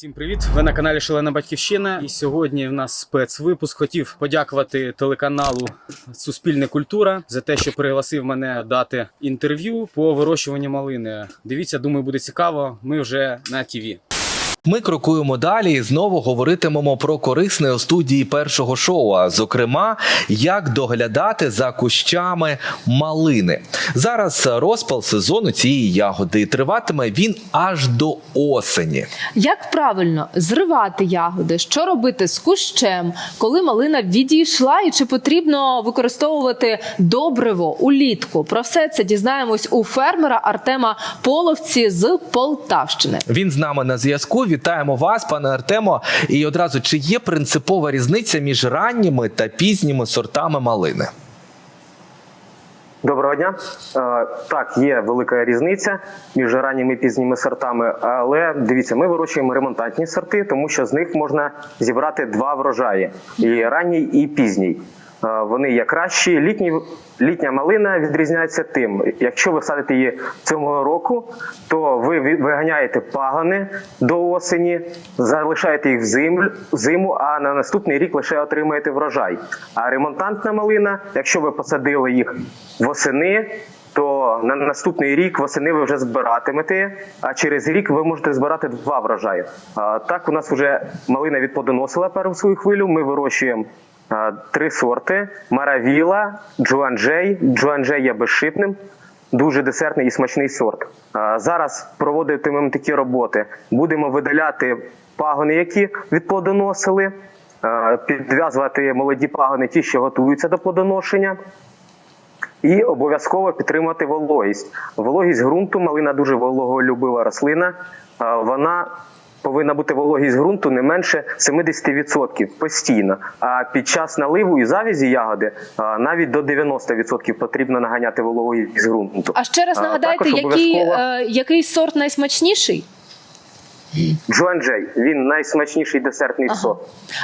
Всім привіт! Ви на каналі Шалена Батьківщина. І сьогодні в нас спецвипуск. Хотів подякувати телеканалу Суспільне культура за те, що пригласив мене дати інтерв'ю по вирощуванню малини. Дивіться, думаю, буде цікаво. Ми вже на ТІВІ. Ми крокуємо далі і знову говоритимемо про корисне у студії першого шоу. А зокрема, як доглядати за кущами малини. Зараз розпал сезону цієї ягоди і триватиме він аж до осені. Як правильно зривати ягоди? Що робити з кущем, коли малина відійшла, і чи потрібно використовувати добриво улітку? Про все це дізнаємось у фермера Артема Половці з Полтавщини. Він з нами на зв'язку. Вітаємо вас, пане Артемо. І одразу чи є принципова різниця між ранніми та пізніми сортами малини? Доброго дня. Е, Так, є велика різниця між ранніми і пізніми сортами, але дивіться, ми вирощуємо ремонтантні сорти, тому що з них можна зібрати два врожаї: і ранній, і пізній. Вони є кращі. Літні, літня малина відрізняється тим, якщо ви садите її цього року, то ви ви- виганяєте пагони до осені, залишаєте їх в зиму, зиму, а на наступний рік лише отримаєте врожай. А ремонтантна малина, якщо ви посадили їх восени, то на наступний рік восени ви вже збиратимете, а через рік ви можете збирати два врожаї. Так, у нас вже малина відплодоносила першу свою хвилю. Ми вирощуємо три сорти: Маравіла, Джуанджей. Джуанджей є безшипним. Дуже десертний і смачний сорт. Зараз проводитимемо такі роботи. Будемо видаляти пагони, які відплодоносили, підв'язувати молоді пагони, ті, що готуються до плодоношення. І обов'язково підтримати вологість. Вологість ґрунту, малина дуже вологолюбива рослина. Вона повинна бути вологість ґрунту не менше 70% постійно. А під час наливу і завізі ягоди навіть до 90% потрібно наганяти вологість ґрунту. А ще раз нагадайте, який, е, який сорт найсмачніший? Джуанджей, він найсмачніший десертний Ага. сорт.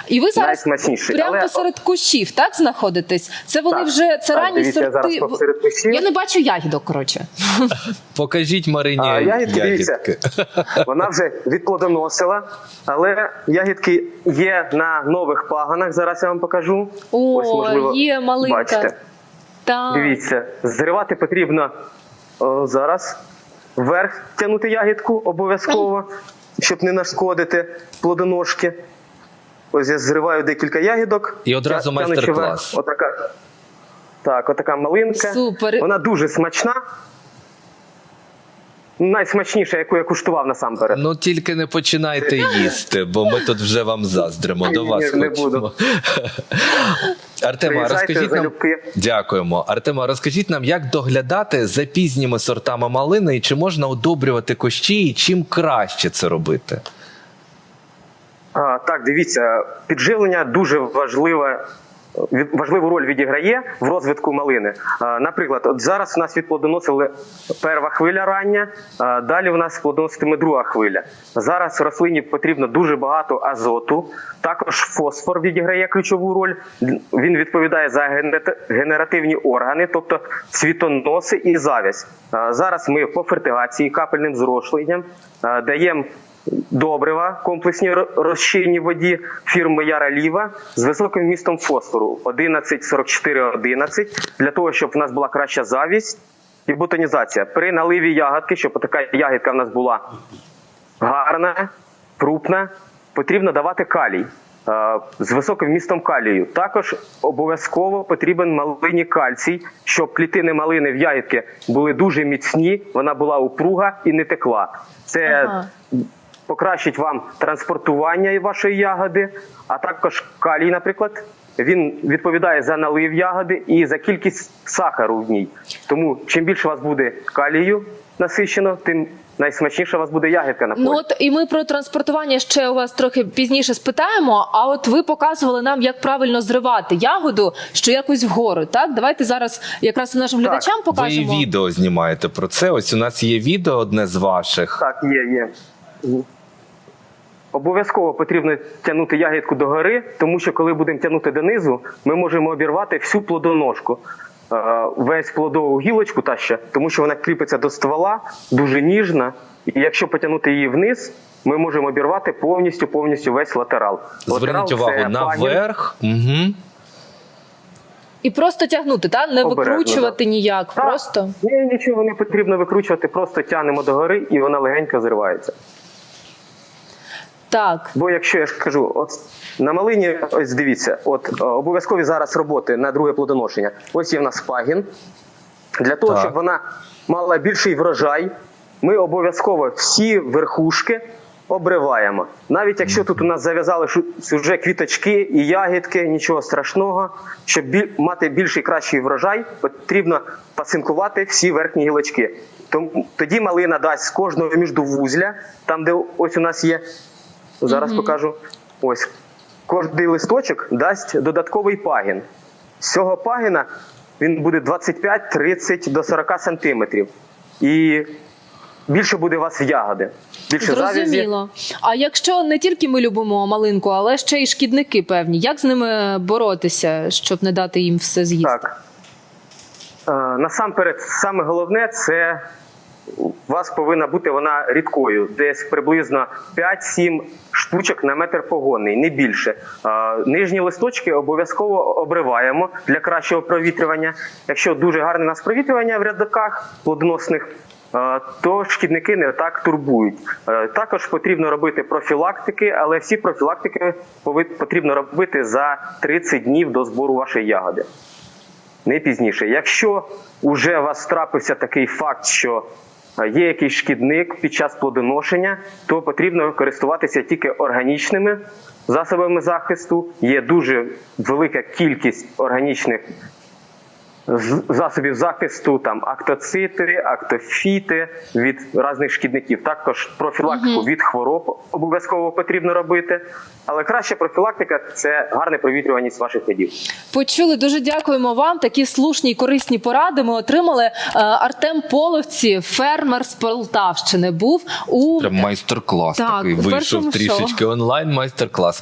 І ви зараз прямо але- посеред кущів, так знаходитесь? Це вони Так, вже це так, ранні дивіться, я сорти. зараз посеред кущів. Я не бачу ягідок, коротше. Покажіть Марині А, ягідки, ягідки. Вона вже відплодоносила, але ягідки є на нових пагонах. Зараз я вам покажу. О, є малинка. Бачите, Так. дивіться, зривати потрібно о, зараз. Вверх тягнути ягідку обов'язково, щоб не нашкодити плодоножки. Ось я зриваю декілька ягідок. І одразу майстер-клас. Отака. Так, отака малинка. Супер. Вона дуже смачна. Найсмачніша, яку я куштував насамперед. Ну тільки не починайте їсти, бо ми тут вже вам заздримо. До вас не буду. Артема, розкажіть нам. Дякуємо. Артема, розкажіть нам, як доглядати за пізніми сортами малини і чи можна удобрювати кущі, і чим краще це робити? А, так, дивіться, підживлення дуже важливе. Важливу роль відіграє в розвитку малини. Наприклад, от зараз у нас відплодоносили перша хвиля рання, далі у нас плодоноситиме друга хвиля. Зараз рослині потрібно дуже багато азоту. Також фосфор відіграє ключову роль. Він відповідає за генерати- генеративні органи, тобто цвітоноси і завязь. Зараз ми по фертигації капельним зрошленням даємо добрива комплексні ро- розчинні воді фірми Яра Ліва з високим вмістом фосфору 11,44,11 для того, щоб в нас була краща завість і бутонізація. При наливі ягодки, щоб така ягідка в нас була гарна, крупна, потрібно давати калій. е, З високим вмістом калію. Також обов'язково потрібен малині кальцій, щоб клітини малини в ягідки були дуже міцні, вона була упруга і не текла. Це Ага. Покращить вам транспортування вашої ягоди, а також калій, наприклад. Він відповідає за налив ягоди і за кількість сахару в ній. Тому чим більше у вас буде калію насичено, тим найсмачніша у вас буде ягідка на полі. Ну от і ми про транспортування ще у вас трохи пізніше спитаємо. А от ви показували нам, як правильно зривати ягоду, що якось вгору. Так, давайте зараз якраз нашим Так. глядачам Ви і відео знімаєте про це. Ось у нас є відео одне з ваших. Так, є, є. Обов'язково потрібно тягнути ягідку догори, тому що коли будемо тягнути донизу, ми можемо обірвати всю плодоножку. е, Весь плодову гілочку та ще, тому що вона кріпиться до ствола, дуже ніжна, і якщо потягнути її вниз, ми можемо обірвати повністю повністю весь латерал. Зверніть Латерал увагу наверх. Угу. І просто тягнути, та не Обережно, викручувати ніяк. Так. Просто Ні, нічого не потрібно викручувати, просто тягнемо догори і вона легенько зривається. Так. Бо якщо я ж кажу, от на малині, ось дивіться, от е, обов'язкові зараз роботи на друге плодоношення. Ось є в нас пагін. Для того, Так. щоб вона мала більший врожай, ми обов'язково всі верхушки обриваємо. Навіть якщо тут у нас зав'язали вже квіточки і ягідки, нічого страшного. Щоб біль- мати більший кращий врожай, потрібно пасинкувати всі верхні гілочки. Тому тоді малина дасть з кожного міждувузля, там де ось у нас є Зараз покажу. Ось кожний листочок дасть додатковий пагін. З цього пагіна він буде 25-30 до 40 сантиметрів. І більше буде у вас ягоди. Більше. Зрозуміло. А якщо не тільки ми любимо малинку, але ще й шкідники певні, як з ними боротися, щоб не дати їм все з'їсти? Так. Е, насамперед, саме головне це у вас повинна бути вона рідкою, десь приблизно 5-7 штучок на метр погонний, не більше. Нижні листочки обов'язково обриваємо для кращого провітрювання. Якщо дуже гарне у нас провітрювання в рядоках плодоносних, то шкідники не так турбують. Також потрібно робити профілактики, але всі профілактики потрібно робити за 30 днів до збору вашої ягоди не пізніше. Якщо вже у вас трапився такий факт, що є якийсь шкідник під час плодоношення, то потрібно користуватися тільки органічними засобами захисту. Є дуже велика кількість органічних засобів захисту, там актоцити, актофіти від різних шкідників. Також профілактику від хвороб обов'язково потрібно робити. Але краща профілактика це гарне провітрюваність ваших рядів. Почули дуже дякуємо вам. Такі слушні і корисні поради ми отримали. Е, Артем Половці, фермер з Полтавщини, був у Прям майстер-клас Так, такий вийшов трішечки онлайн майстер-клас.